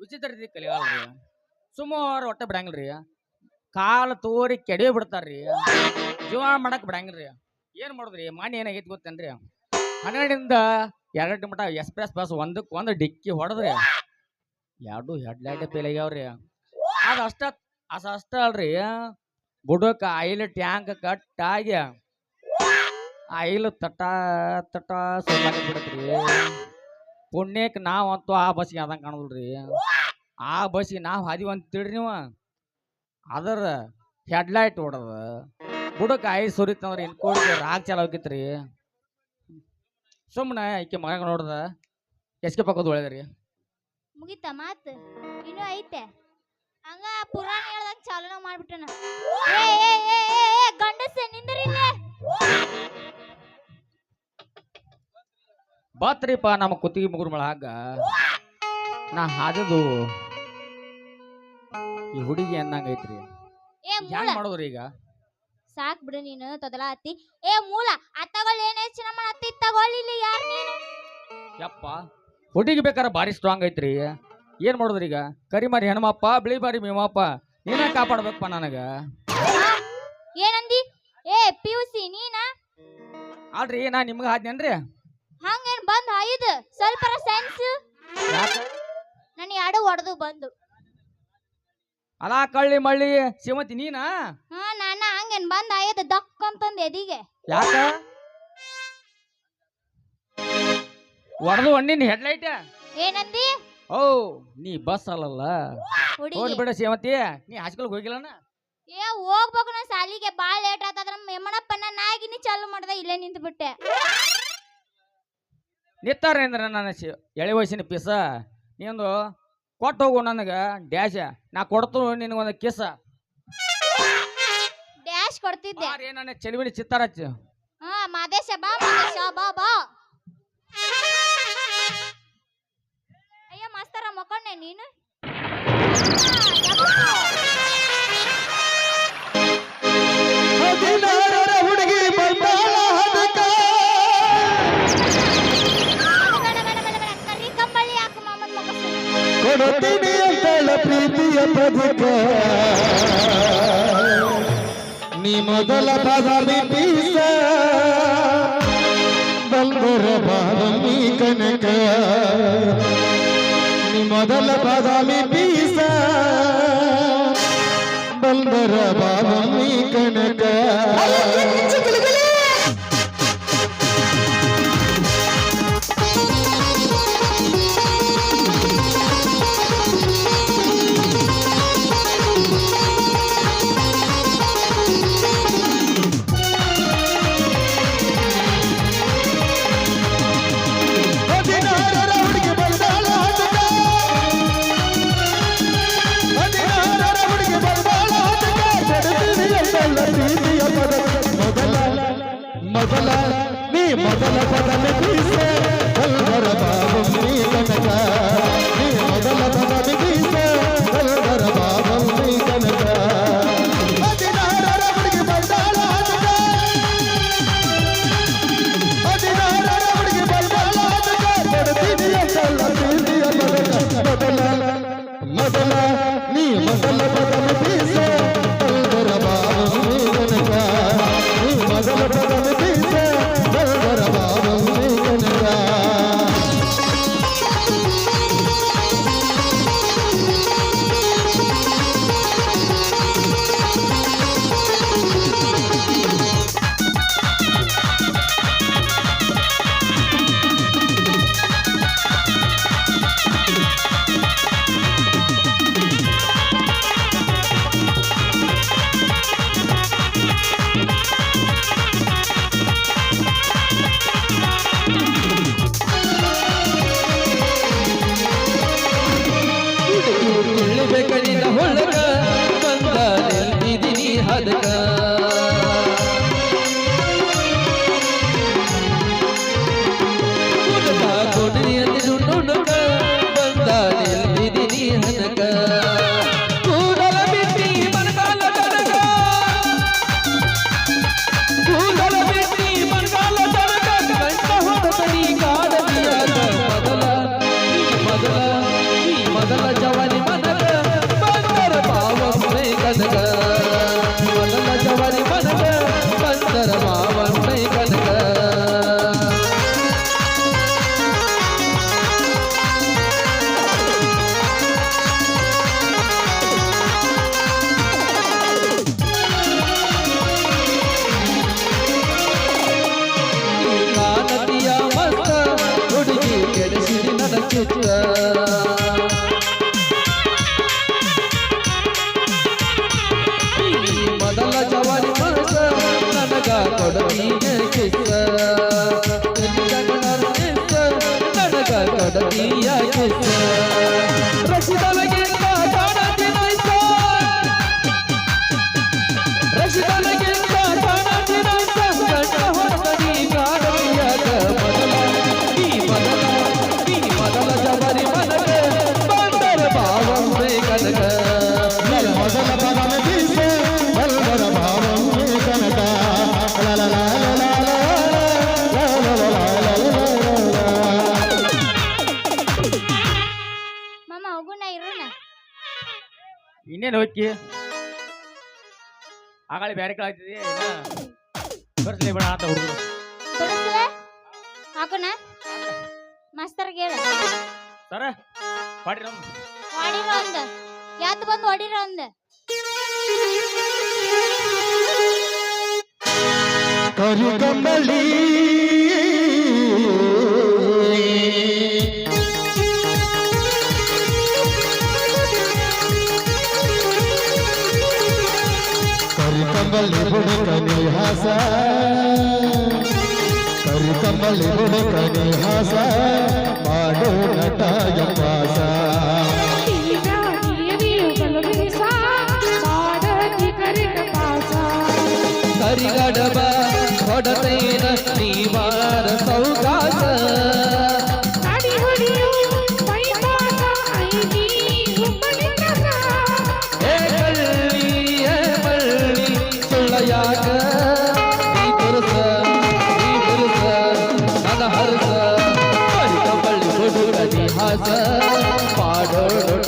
ವಿಚಿತ್ರ ರೀತಿ ಕಲಿಯಲ್ರಿ ಸುಮಾರು ಒಟ್ಟ ಬಿಡಂಗಿಲ್ರಿ. ಕಾಲು ತೋರಿ ಕೆಡವಿ ಬಿಡ್ತಾರ್ರಿ. ಜೀವ ಮಾಡಕ್ ಬಿಡಂಗಿಲ್ರಿ. ಏನ್ ಮಾಡುದ್ರಿ? ಮಾನ್ಯ ಏನಾಗೈತಿ ಗೊತ್ತೇನ್ರಿ? ಹನ್ನೆರಡರಿಂದ ಎರಡು ಮಟ ಎಕ್ಸ್ಪ್ರೆಸ್ ಬಸ್ ಒಂದಕ್ಕೆ ಒಂದು ಡಿಕ್ಕಿ ಹೊಡೆದ್ರಿ. ಎರಡು ಹೆಡ್ಲೈಟ್ ಫೇಲ್ ಆಗ್ಯಾವ್ರಿ. ಅದು ಅಷ್ಟ ಅಸ ಅಷ್ಟ ಅಲ್ರಿ. ಬುಡಕ್ಕ ಆಯಿಲ್ ಟ್ಯಾಂಕ್ ಕಟ್ ಆಗಿ ಆಯಿಲ್ ತಟ ತಟ ಸುಮ್ಮನೆ ಬಿಡತ್ರಿ. ಪುಣ್ಯಕ್ಕೆ ನಾವು ಅಂತೂ ಆ ಬಸ್ಸಿಗೆ ಅದಂಗೆ ಕಾಣೋದಿಲ್ರಿ. ಆ ಬಸ್ಸಿಗೆ ನಾವು ಹಾದಿವಿ ಅಂತ ತಿಳ್ರಿ ನೀವು. ಅದರ ಹೆಡ್ಲೈಟ್ ಹೊಡೆದ ಬುಡಕ್ಕೆ ಐದು ಸುರಿತಂದ್ರೆ ಇನ್ಕೋಡಿಗೆ ರಾಗ್ ಚಾಲು ಹೋಗಿತ್ರಿ. ಸುಮ್ಮನೆ ಈಕೆ ಮಗ ನೋಡ್ದ. ಎಸ್ಕೆ ಪಕ್ಕದ ಒಳ್ಳೆದ್ರಿ ಮುಗಿತ ಮಾತು? ಇನ್ನೂ ಐತೆ. ಹಂಗ ಪುರಾಣ ಹೇಳ್ದಂಗ ಚಾಲನ ಮಾಡ್ಬಿಟ್ಟನ. ಏ, ಬಾತ್ರಿಪ್ಪ ನಮ್ಮ ಕುತ್ತಿಗೆ ಮುಗುರು ಮಳಾಗ ನಾ ಹಾದದು ಈ ಹುಡುಗಿ ಅನ್ನಂಗೈತ್ರಿ ಏ ಮೂಲ ಹೆಂಗ್ ಮಾಡೋದ್ರಿ ಈಗ? ಸಾಕ್ ಬಿಡು ನೀನು ತೊದಲ ಅತ್ತಿ ಏ ಮೂಲ ಅತ್ತಗೊಳ್ಳಿ ಏನೇ ನಮ್ಮ ಅತ್ತಿ ತಗೊಳ್ಳಿಲ್ಲ ಯಾರು ನೀನು? ಯಪ್ಪ ಹುಡುಗಿ ಬೇಕಾರ ಭಾರಿ ಸ್ಟ್ರಾಂಗ್ ಐತ್ರಿ. ಏನ್ ಮಾಡುದ್ರಿ ಈಗ? ಕರಿಮಾರಿ ಹೆಣ್ಮಪ್ಪ ಬಿಳಿ ಮಾರಿ ಮೇಮಪ್ಪ ನೀನ ಕಾಪಾಡ್ಬೇಕಪ್ಪ ನನಗ. ಏನಂದಿ? ಏ ಪಿ ಯು ಸಿ ನೀನಾ? ಆಲ್ರಿ ನಾ ನಿಮ್ಗೆ ಹಾದ್ನೇನ್ರಿ ಹಂಗೇನ್ ಬಂದ್ ಐದು? ಸ್ವಲ್ಪ ಸೆನ್ಸ್ ನನ್ ಎರಡು ಹೊಡೆದು ಬಂದು. ಅಲಾ ಕಳ್ಳಿ ಮಳ್ಳಿ ಶ್ರೀಮತಿ ನೀನಾ? ಹಾ ನಾನ. ಹಂಗೇನ್ ಬಂದ್ ಐದು? ದಕ್ ಅಂತಂದ್ ಎದಿಗೆ. ಯಾಕ? ಹೊಡೆದು ಹಣ್ಣಿನ ಹೆಡ್ಲೈಟ್. ಏನಂದಿ? ಓ ನೀ ಬಸ್ ಅಲ್ಲಲ್ಲ. ಹುಡುಗಿ. ಶ್ರೀಮತಿ. ನೀ ಹಾಸ್ಕಲ್ಗೆ ಹೋಗಿಲ್ಲನ ಏ ಹೋಗ್ಬೇಕು ನಾ ಸಾಲಿಗೆ ಬಾಳ ಲೇಟ್ ಆತದ್ರ ಯಮನಪ್ಪನ ನಾಗಿನಿ ಚಾಲು ಮಾಡ್ದ ಇಲ್ಲೇ ನಿಂತು ಬಿಟ್ಟೆ ನಿತ್ತಾರೇಂದ್ರ ನನ್ನ ಶಿ- ಎಳೆ ವಯಸ್ಸಿನ ಪಿಸ. ನೀಂದು ಕೊಟ್ಟು ಹೋಗು ನನಗೆ ಡ್ಯಾಶ. ನಾ ಕೊಡ್ತು ನಿನಗೊಂದು ಕಿಸ. ಡ್ಯಾಶ್ ಕೊಡ್ತಿದ್ದೆ. ಬಾರಿ ನನ್ನ ಚೆಲುವಿನ ಚಿತ್ತಾರ ಹಾ ಮಾದೇಶ ಬಾ ಮಾದೇಶ ಬಾ ಬಾ. ಅಯ್ಯ ಮಾಸ್ತರ ಮಕ್ಕೊಂಡೆ ನೀನು? ಹುಡುಗಿ ಬಾದಾಮಿ ಪೀಸ. ಬಂದರ ಬಾದಾಮಿ ಕನಕ. ನೀ ಮೊದಲ ಬಾದಾಮಿ ಪೀಸ. ಬಂದರ ಬಾದಾಮಿ ಕನಕ. ಏನು ಹೋಗಿ. ಬೇರೆ ಕಳಾಗ್ತಿದೆ ಬರ್ಸ್ಲಿ ಬೇಡ ಆತ ಹುಡುಗರು. ಹಾಕೋಣ? ಮಾಸ್ತರ್ ಹೇಳ ಸರ ಪಾಡಿರ ಅಂದ ಯಾತ್ ಬಂದು ಹೊಡಿರೋ ಅಂದ ಕರು ಕಮಲಿ ಹುಡುಕನೆ ಹಾಸ ಕರಿಕಮಲಿ ಹುಡುಕನೆ ಹಾಸ ಮಾಡೋ ನಟಾಯ ವಾಸ ಕರಿಗಡಬ ಹೊಡತೇನ ನೀವಾರಸ ಹರ್ಸ ಪರಿತ ಬಳ್ಳಿ ಹುಡುಗ ಹಾಸ ಪಾಡೋಡ